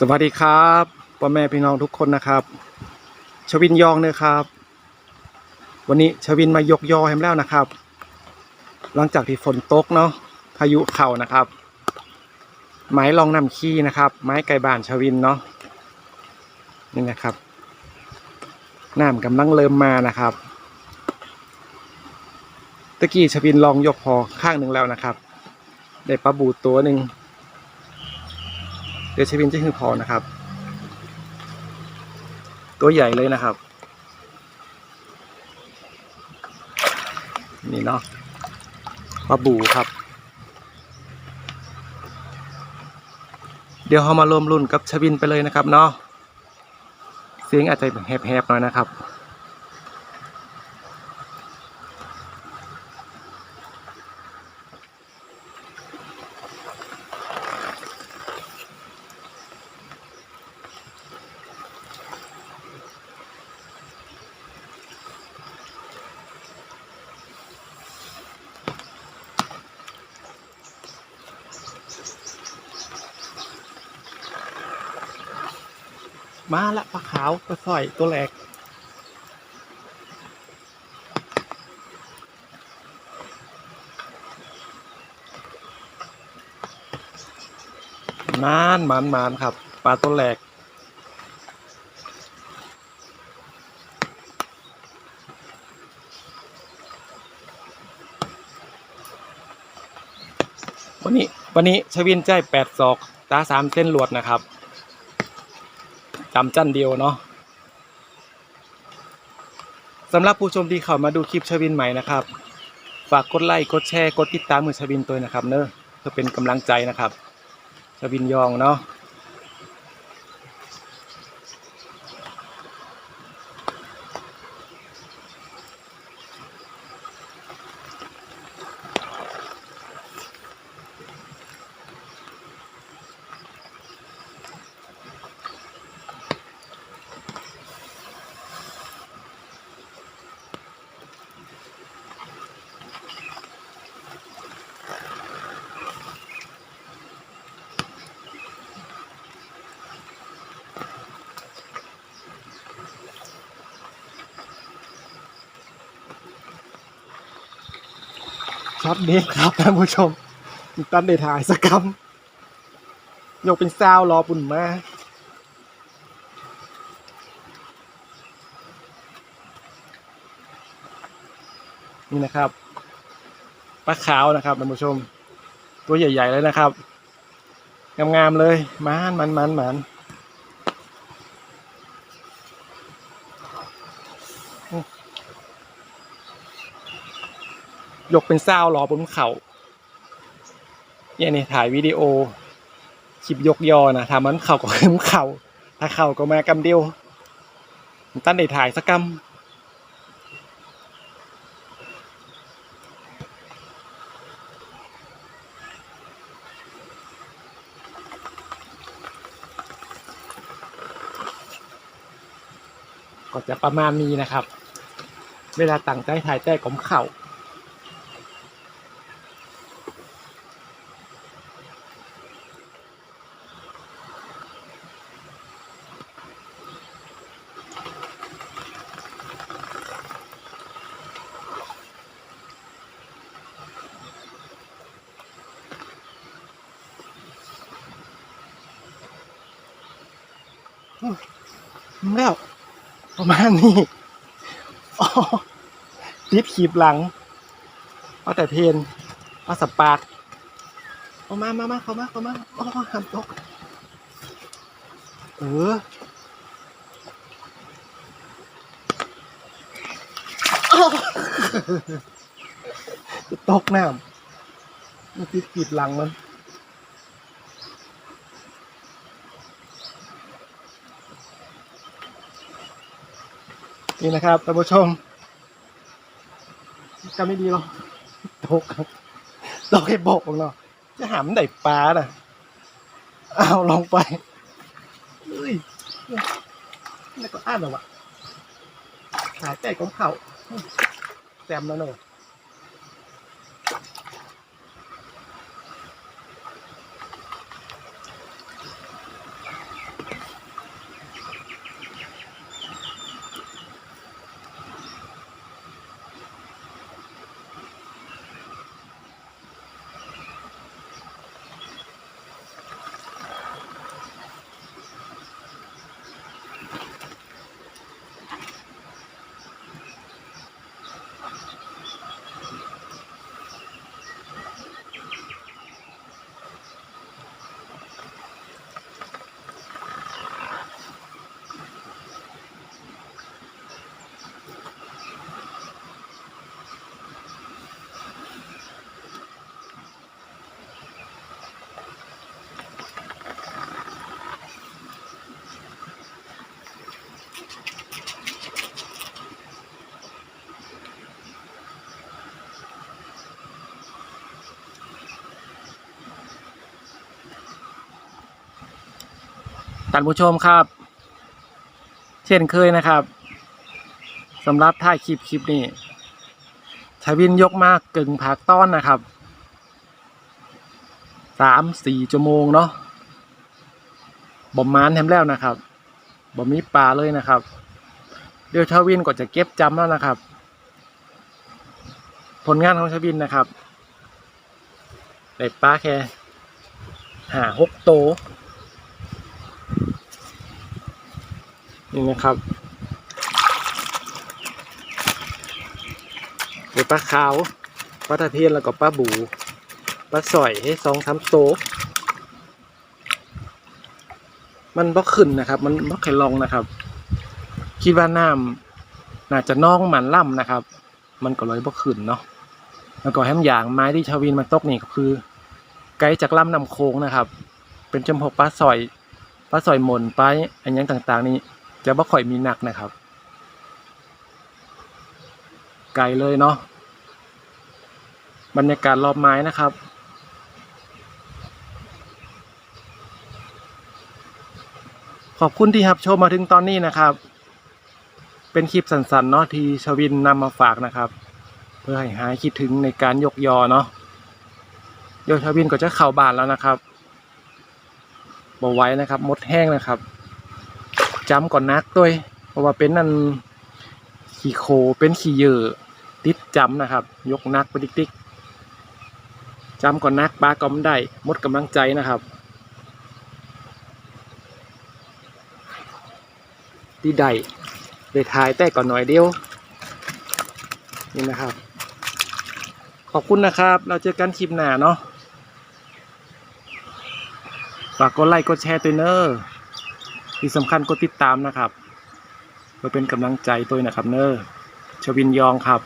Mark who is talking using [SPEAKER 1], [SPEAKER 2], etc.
[SPEAKER 1] สวัสดีครับพ่อแม่พี่น้องทุกคนนะครับ ชวินยองเนี่ยครับ วันนี้ชวินมายกยอแฮมแล้วนะครับ หลังจากที่ฝนตกเนาะพายุเข่านะครับ ไม้รองนำขี้นะครับ ไม้ไก่บานชวินเนาะนี่นะครับน้ำกำลังเริ่มมานะครับตะกี้ชวินลองยกพอข้างหนึ่งแล้วนะครับ ได้ปลาบูตัวหนึ่ง เดชวินจะคือพอนะครับ ตัวใหญ่เลยนะครับ นี่เนาะปลาบูครับ เดี๋ยวเรามารวมรุ่นกับชวินไปเลยนะครับเนาะเสียงอาจจะแหบๆหน่อยนะครับ มาละปลาขาวปลาสร้อยตัวแรกมานมานมานครับปลาตัวแรกวันนี้วันนี้ชวินใจแปดศอกตาสามเส้นลวดนะครับ จำจันเดียวเนาะสำหรับผู้ชมที่เข้ามาดูคลิปชวินใหม่นะครับ ฝากกดไลค์กดแชร์กดติดตามมือชวินตัวนะครับเนอะเพื่อเป็นกำลังใจนะครับ ชวินยองเนาะ ช็อตเด็ดครับท่านผู้ชมตั้นได้ถ่ายสกกรรมยกเป็นซาวรอปุ่นมานี่นะครับปลาขาวนะครับท่านผู้ชม ตัวใหญ่ ๆ เลยนะครับงามๆเลยมันมันมันมัน ยกเป็นซารอบนเขาเนี่ยนี่ถ่ายวิดีโอคลิปยกยอนะทำมันเข่าก็ขึ้นเข่าถ้าเข่าก็มากำเดียวตั้นได้ถ่ายสักกำก็จะประมาณนี้นะครับ เวลาตั้งใจถ่ายแต่กลมเข่า แล้ว ประมาณนี้อ๋อติดขีบหลัง เอาแต่เพนเอาสปาร์กเอามามามาเข้ามาเข้ามาอ๋อหันตกเออตกน้ำมันติดขีบหลังมัน นี่นะครับท่านผู้ชมจะไม่ดีหรอกตกครับตกให้บกเนาะจะหามไหนปลาน่ะเอาลองไปเฮ้ยนี่ก็อ่านหรอวะขายแก่ของเขาแซมแล้วเนาะ ท่านผู้ชมครับ เช่นเคยนะครับสำหรับถ่ายคลิปคลิปนี้ชาวินยกมากกึ่งผักต้อนนะครับสามสี่ชั่วโมงเนาะบ่มมานแถมแล้วนะครับบ่มีปลาเลยนะครับ เดี๋ยวชาวินก็จะเก็บจำแล้วนะครับ ผลงานของชาวินนะครับได้ปลาแค่หาหกโต นี่นะครับได้ปลาขาวปลาตะเพียนแล้วก็ปลาบูปลาสอยให้สองสามโตวมันบ่ขึ้นนะครับ มันบ่แข็งลองนะครับ คิดว่าน้ำน่าจะนองหมันล่ำนะครับ มันก็เลยบ่ขึ้นเนาะแล้วก็แฮมอย่างไม้ที่ชาวินมันตกนี่ก็คือ ไกด์จากล่ำนำโค้งนะครับ เป็นจำพวกปลาสอยปลาสอยหม่นปลาอันยังต่าง ๆ นี่ จะบ่ค่อยมีหนักนะครับ ไกลเลยเนาะบรรยากาศรอบไม้นะครับ ขอบคุณที่รับชมมาถึงตอนนี้นะครับ เป็นคลิปสั้นๆเนาะที่ชวินนำมาฝากนะครับ เพื่อให้หายคิดถึงในการยกยอเนาะโยชวินก็จะเข้าบานแล้วนะครับบอไว้นะครับ มดแห้งนะครับ จำก่อนนักด้วย เพราะว่าเป็นนั่นขี่โคเป็นขี่เยอะติดจำนะครับ ยกนักไปติ๊กๆจำก่อนนักปลาก็ไม่ได้หมดกำลังใจนะครับที่ใดเลยทายแต่ก่อนหน่อยเดียวนี่นะครับ ขอบคุณนะครับ เราเจอกันคลิปหน้าเนาะฝากกดไลค์กดแชร์ตัวเนอร์ ที่สำคัญกดติดตามนะครับเพื่อเป็นกำลังใจตัวนะครับเนอร์ชวินยองครับ